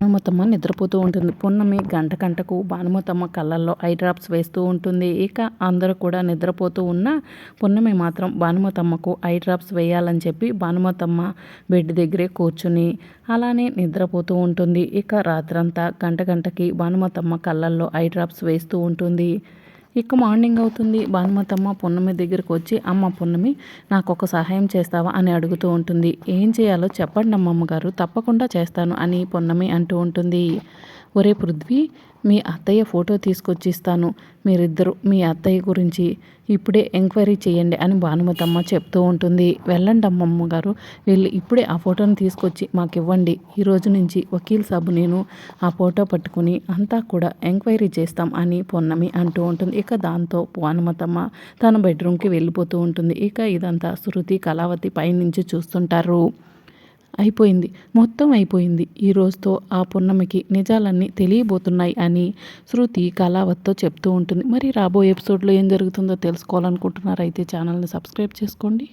భానుమతమ్మ నిద్రపోతూ ఉంటుంది. పున్నమి గంట గంటకు భానుమతమ్మ కళ్ళల్లో ఐ డ్రాప్స్ వేస్తూ ఉంటుంది. ఇక అందరూ కూడా నిద్రపోతూ ఉన్న పున్నమి మాత్రం భానుమతమ్మకు ఐ డ్రాప్స్ వేయాలని చెప్పి భానుమతమ్మ బెడ్ దగ్గరే కూర్చుని అలానే నిద్రపోతూ ఉంటుంది. ఇక రాత్రంతా గంట గంటకి భానుమతమ్మ కళ్ళల్లో ఐ డ్రాప్స్ వేస్తూ ఉంటుంది. ఇక మార్నింగ్ అవుతుంది. భానుమతమ్మ పున్నమి దగ్గరకు వచ్చి అమ్మ పున్నమి నాకు ఒక సహాయం చేస్తావా? అని అడుగుతూ ఉంటుంది. ఏం చేయాలో చెప్పండి అమ్మమ్మ గారు తప్పకుండా చేస్తాను అని పున్నమి అంటూ ఉంటుంది. ఒరే పృథ్వీ మీ అత్తయ్య ఫోటో తీసుకొచ్చి ఇస్తాను మీరిద్దరు మీ అత్తయ్య గురించి ఇప్పుడే ఎంక్వైరీ చేయండి అని భానుమతమ్మ చెప్తూ ఉంటుంది. వెళ్ళండి అమ్మమ్మ గారు వెళ్ళి ఇప్పుడే ఆ ఫోటోని తీసుకొచ్చి మాకు ఇవ్వండి ఈ రోజు నుంచి వకీల్ సాబు నేను ఆ ఫోటో పట్టుకుని అంతా కూడా ఎంక్వైరీ చేస్తాం అని పొన్నమి అంటూ ఉంటుంది. ఇక దాంతో భానుమతమ్మ తన బెడ్రూమ్కి వెళ్ళిపోతూ ఉంటుంది. ఇక ఇదంతా శృతి కళావతి పైనుంచి చూస్తుంటారు. అయిపోయింది. మొత్తం అయిపోయింది. ఈ రోజుతో ఆ పున్నమికి నిజాలన్నీ తెలియబోతున్నాయి అని శృతి కళావత్తో చెప్తూ ఉంటుంది. మరి రాబోయే ఎపిసోడ్లో ఏం జరుగుతుందో తెలుసుకోవాలనుకుంటున్నారైతే ఛానల్ని సబ్స్క్రైబ్ చేసుకోండి.